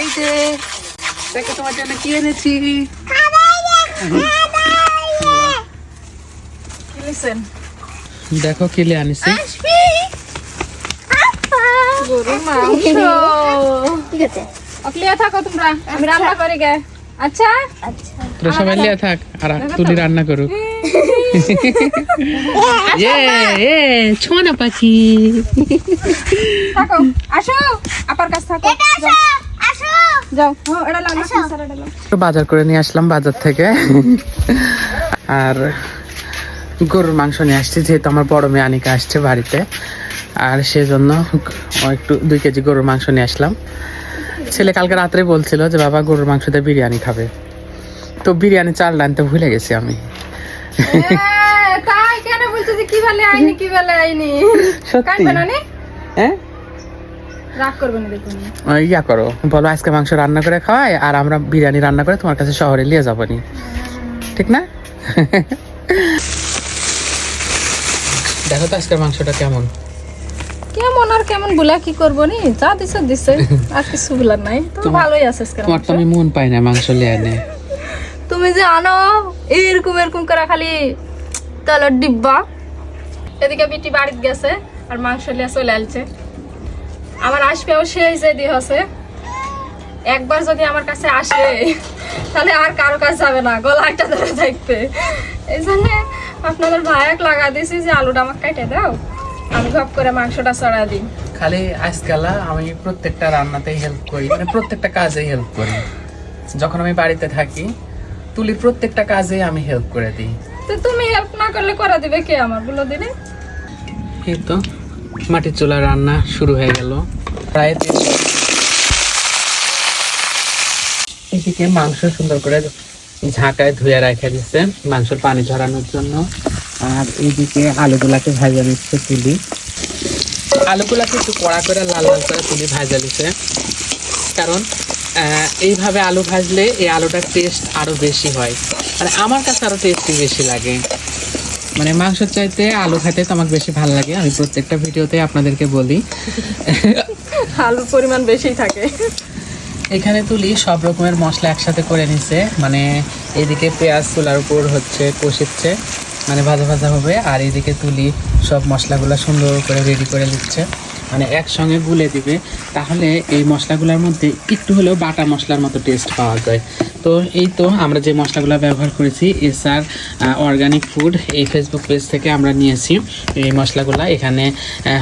এই যে দেখো তোমার জন্য কি এনেছি? কি লিখছেন কিলে আনিছি। গরুর মাংস। ঠিক আছে অকলিয়া থাকো তোমরা আমি রান্না করি গে। আচ্ছা? আচ্ছা তোরা সবাই লিয়া থাক আর তুলি রান্না করুক। এ এ ছোনা পাখি। থাকো আসো। আপার কাছে থাকো। বাজার করে নিয়ে আসলাম বাজার থেকে। আর গরুর মাংস নিয়ে আসছি যেহেতু আমার বড় মেয়ে আনিকা আসছে বাড়িতে। আর সেজন্য একটু দুই কেজি গরুর মাংস নিয়ে আসলাম। ছেলে কালকে রাত্রে বলছিল যে বাবা গরুর মাংস দিয়ে বিরিয়ানি খাবে। তো বিরিয়ানি চাল আনতে ভুলে গেছি আমি। তাই কেন বলছো যে কি বেলে আইনি কি বেলে আইনি? সত্যি। হ্যাঁ? রাগ করবে না দেখুন। ইয়া করো। বলো আজকে মাংস রান্না করে খাওয়াই আর আমরা বিরিয়ানি রান্না করে তোমার কাছে শহরে নিয়ে যাব নি। ঠিক না? দেখো তো আজকের মাংসটা কেমন। কেমন আর কেমন বুলা কি করব নি? যা দিছে দিছে। আর কিছু বুলার নাই। তো ভালোই আছে আজকের তোমার তো আমি মন পাই না মাংস লিয়ে এনে। তুমি যে আনো এরকম এরকম করে খালি তেলের ডিব্বা। এদিকে বিটি বাড়িতে গেছে আর মাংস লিয়ে চলে আসছে। আমার আসবেও সেই যে হচ্ছে একবার যদি আমার কাছে আসে তাহলে আর কারও কাছে যাবে না গলাটা ধরে থাকবে। এই জন্য আপনাদের ভাইয়াক লাগা দিয়েছি যে আলুটা আমাকে কেটে দাও। আমি ঘপ করে মাংসটা চড়া দিই। খালি আজকালা আমি প্রত্যেকটা রান্নাতেই হেল্প করি মানে প্রত্যেকটা কাজেই হেল্প করি। যখন আমি বাড়িতে থাকি তুলির প্রত্যেকটা কাজে আমি হেল্প করে দিই। তো তুমি হেল্প না করলে করে দিবে কে আমার বলো দিনে? এই তো। মাটির চুলা রান্না শুরু হয়ে গেল। প্রায় এদিকে মাংস সুন্দর করে ঝাঁকায় ধুয়ে রেখে দিচ্ছে মাংসের পানি ঝরানোর জন্য। আর এইদিকে আলুগুলাকে ভাজা নিচ্ছে তুলি। আলুগুলাকে একটু কড়া করে লাল লাল করে তুলি ভাজা দিচ্ছে কারণ এইভাবে আলু ভাজলে এই আলুটার টেস্ট আরও বেশি হয়। মানে আমার কাছে আরও টেস্টি বেশি লাগে। মানে মাংসের চাইতে আলু খাইতে তো আমার বেশি ভালো লাগে। আমি প্রত্যেকটা ভিডিওতে আপনাদেরকে বলি। আলুর পরিমাণ বেশি থাকে। এখানে তুলি সব রকমের মশলা একসাথে করে নিছে। মানে এদিকে পেঁয়াজ চুলার উপর হচ্ছে কষিচ্ছে। মানে ভাজা ভাজা হবে। আর এদিকে তুলি সব মশলাগুলো সুন্দর করে রেডি করে দিচ্ছে মানে একসঙ্গে গুলে দিবে, তাহলে এই মশলাগুলোর মধ্যে একটু হলেও বাটা মশলার মতো টেস্ট পাওয়া যায়। তো এই তো আমরা যে মশলাগুলো ব্যবহার করেছি এসআর অর্গানিক ফুড এই ফেসবুক পেজ থেকে আমরা নিয়েছি এই মশলাগুলো। এখানে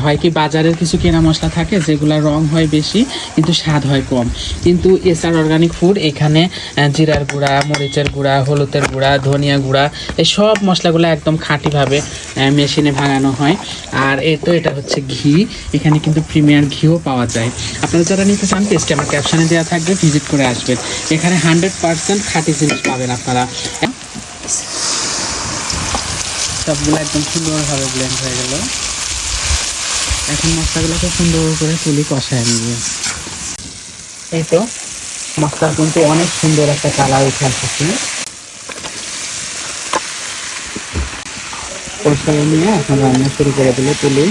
হয় কি বাজারের কিছু কেনা মশলা থাকে, যেগুলো রং হয় বেশি, কিন্তু স্বাদ হয় কম। কিন্তু এসআর অর্গানিক ফুড এখানে জিরার গুঁড়া, মরিচের গুঁড়া, হলুদের গুঁড়া, ধনিয়া গুঁড়া, এই সব মশলাগুলো একদম খাঁটিভাবে মেশিনে ভাঙানো হয়। আর এই তো এটা হচ্ছে ঘি। এখানে কিন্তু প্রিমিয়ার ঘিও পাওয়া যায়। আপনারা যারা নিতে চান, পেজটি আমার ক্যাপশনে দেওয়া থাকবে ভিজিট করে আসবেন। এখানে হান্ড্রেড পার্সেন্ট খাঁটি জিনিস পাবেন আপনারা। সবগুলো একদম সুন্দরভাবে ব্লেন্ড হয়ে গেল। এখন মশলাগুলোকে সুন্দর করে তুলি, কষায় নিয়ে। এই তো, মশলার কিন্তু অনেক সুন্দর একটা কালার উঠে আসছে। কষায় নিয়ে এখন রান্না শুরু করে দিলে তুলি।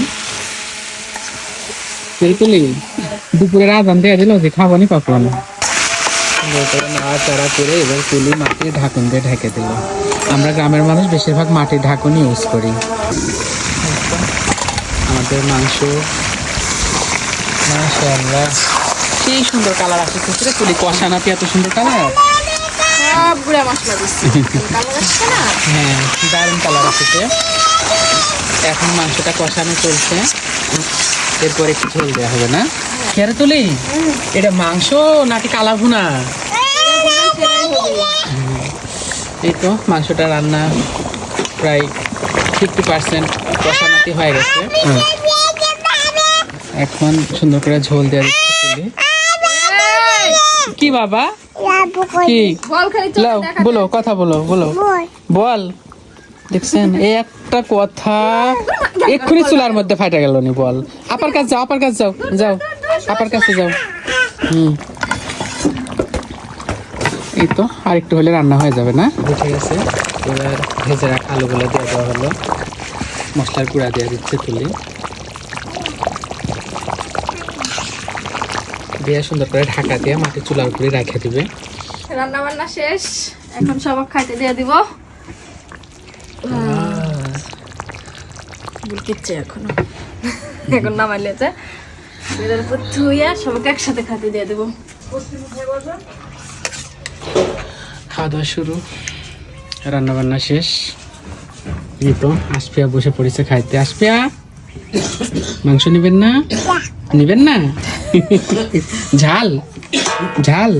তুই তুলি দুপুরের আজান দিয়ে দিল যে খাব নি কখন সুন্দর করে নাড়াচাড়া করে এবার তুলি মাটির ঢাকন দিয়ে ঢেকে দিল। আমরা গ্রামের মানুষ বেশিরভাগ মাটির ঢাকন ইউজ করি। আমাদের মাংস মাশাআল্লাহ সেই সুন্দর কালার আসে কুচুরে তুলি কষা নাতি এত সুন্দর কালার সব গুঁড়া মশলা দিচ্ছি। কালার আসছে না? হ্যাঁ দারুণ কালার আসছে এখন মাংসটা কষানো চলছে। এরপর একটু ঝোল দেওয়া হবে না? খেয়ারে তুলি? এটা মাংস নাকি কালা ভুনা? এই তো মাংসটা রান্না প্রায় ফিফটি পার্সেন্ট কষানাতি হয়ে গেছে। এখন সুন্দর করে ঝোল দেওয়া দিচ্ছে তুলি কি বাবা? কি? বল খালি চোখে লাও দেখা বলো কথা বলো। বলো। বল। দেখছেন এই একটা কথা এক্ষুনি চুলার মধ্যে ফাটা গেল নি বল। আপার কাছে যাও আপার কাছে যাও যাও আপার কাছে যাও। হুম। এই তো আর একটু হলে রান্না হয়ে যাবে না? উঠে গেছে এবার ভেজে রাখা আলুগুলো দিয়ে দেওয়া হলো। মশলার গুঁড়া দিয়ে দিচ্ছে তুলি। দিয়ে সুন্দর করে ঢাকা দিয়ে মাটির চুলার উপরে রেখে দিবে। রান্না বান্না শেষ এখন সবাই খাইতে দিয়ে দিব। বুলকিচ্ছে এখনও। এখন নামাই এদের উপর ধুইয়া সবাইকে একসাথে খাইতে দিয়ে দেবো। খাওয়া দাওয়া শুরু। শেষ। আসপিয়া বসে পড়েছে খাইতে। আসপিয়া মাংস নিবেন না? নিবেন না? ঝাল ঝাল।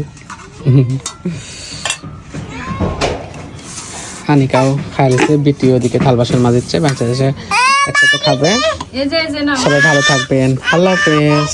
হানিকাও খাইছে বিটি ওদিকে থাল বাসন মাজিচ্ছে বাচ্চা একসাথে খাবে সবাই ভালো থাকবেন আল্লাহ হাফেজ